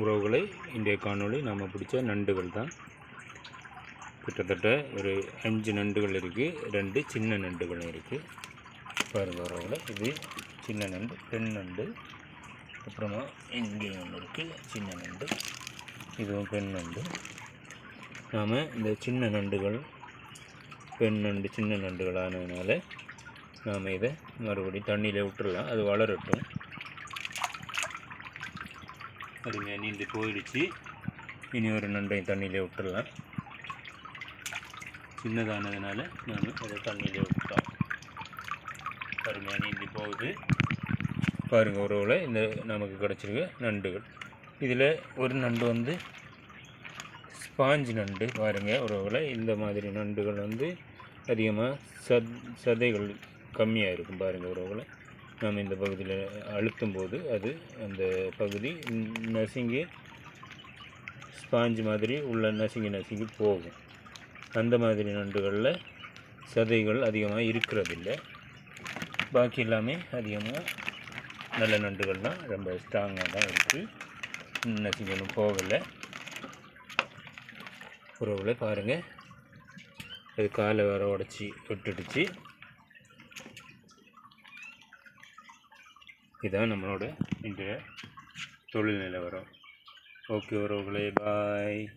உறவுகளை இன்றைய காணொளி நாம் பிடிச்ச நண்டுகள் தான். கிட்டத்தட்ட ஒரு அஞ்சு நண்டுகள் இருக்குது ரெண்டு சின்ன நண்டுகளும் இருக்குது பாருங்கள் உறவுகளை இது சின்ன நண்டு பெண் நண்டு. அப்புறமா இங்கே ஒன்று இருக்குது சின்ன நண்டு. இதுவும் பெண் நண்டு. நாம் இந்த சின்ன நண்டுகள் பெண் நண்டு சின்ன நண்டுகளானதுனால நாம் இதை மறுபடியும் தண்ணியில் விட்டுறலாம். அது வளரட்டும். அது நீந்தி போயிடுச்சு. இனி ஒரு நண்டையும் தண்ணியில் விட்டுடலாம் சின்னதானதுனால நாம் அதை தண்ணியில் விட்டோம் அருமையாக நீந்தி போகுது. பாருங்கள் உறவில் இந்த நமக்கு கிடச்சிருக்க நண்டுகள். இதில் ஒரு நண்டு வந்து ஸ்பாஞ்சு நண்டு பாருங்கள் உறவில் இந்த மாதிரி நண்டுகள் வந்து அதிகமாக சத் சதைகள் கம்மியாக இருக்கும் பாருங்கள் உறவில் நாம் இந்த பகுதியில் அழுத்தும் போது அது அந்த பகுதி நசுங்கி ஸ்பாஞ்சு மாதிரி உள்ள நசுங்கி நசுங்கி போகும். அந்த மாதிரி நண்டுகளில் சதைகள் அதிகமாக இருக்கிறதில்ல. பாக்கி எல்லாமே அதிகமாக நல்ல நண்டுகள்லாம் ரொம்ப ஸ்ட்ராங்காக தான் இருக்குது நசுங்கணும் போகலை. உறவுல பாருங்கள் அது காலை வர உடச்சி விட்டுடுச்சு இதான் நம்மளோட இன்றைய தொழில் நிலவரம். ஓகே உறவுகளே பாய்